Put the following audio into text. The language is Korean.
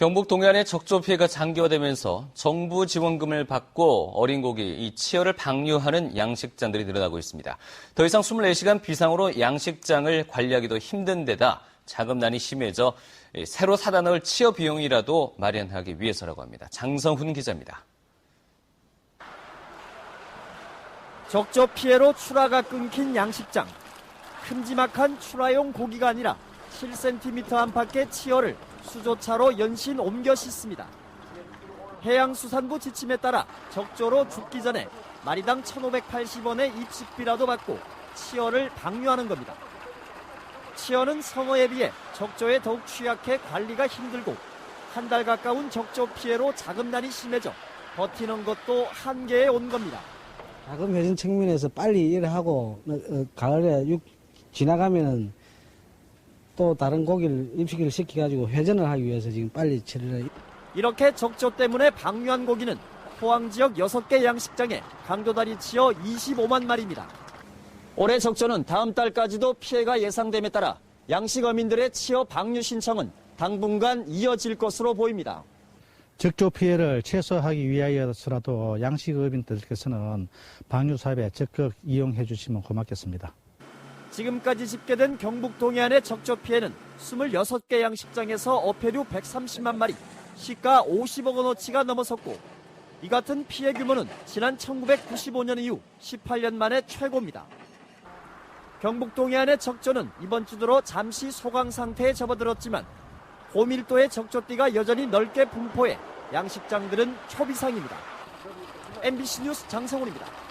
경북 동해안의 적조 피해가 장기화되면서 정부 지원금을 받고 어린 고기, 이 치어를 방류하는 양식장들이 늘어나고 있습니다. 더 이상 24시간 비상으로 양식장을 관리하기도 힘든 데다 자금난이 심해져 새로 사다 넣을 치어 비용이라도 마련하기 위해서라고 합니다. 장성훈 기자입니다. 적조 피해로 출하가 끊긴 양식장. 큼지막한 출하용 고기가 아니라 7cm 안팎의 치어를 수조차로 연신 옮겨 싣습니다. 해양수산부 지침에 따라 적조로 죽기 전에 마리당 1,580원의 입식비라도 받고 치어를 방류하는 겁니다. 치어는 성어에 비해 적조에 더욱 취약해 관리가 힘들고 한 달 가까운 적조 피해로 자금난이 심해져 버티는 것도 한계에 온 겁니다. 자금 회전 측면에서 빨리 일을 하고 어, 어, 가을에 육 지나가면은 또 다른 고기를 입식을 시켜가지고 회전을 하기 위해서 지금 빨리 처리를 이렇게 적조 때문에 방류한 고기는 포항 지역 6개 양식장에 강도다리 치어 25만 마리입니다. 올해 적조는 다음 달까지도 피해가 예상됨에 따라 양식 어민들의 치어 방류 신청은 당분간 이어질 것으로 보입니다. 적조 피해를 최소화하기 위하여서라도 양식업인들께서는 방류 사업에 적극 이용해 주시면 고맙겠습니다. 지금까지 집계된 경북 동해안의 적조 피해는 26개 양식장에서 어패류 130만 마리, 시가 50억 원어치가 넘어섰고 이 같은 피해 규모는 지난 1995년 이후 18년 만에 최고입니다. 경북 동해안의 적조는 이번 주 들어 잠시 소강 상태에 접어들었지만 고밀도의 적조띠가 여전히 넓게 분포해 양식장들은 초비상입니다. MBC 뉴스 장성훈입니다.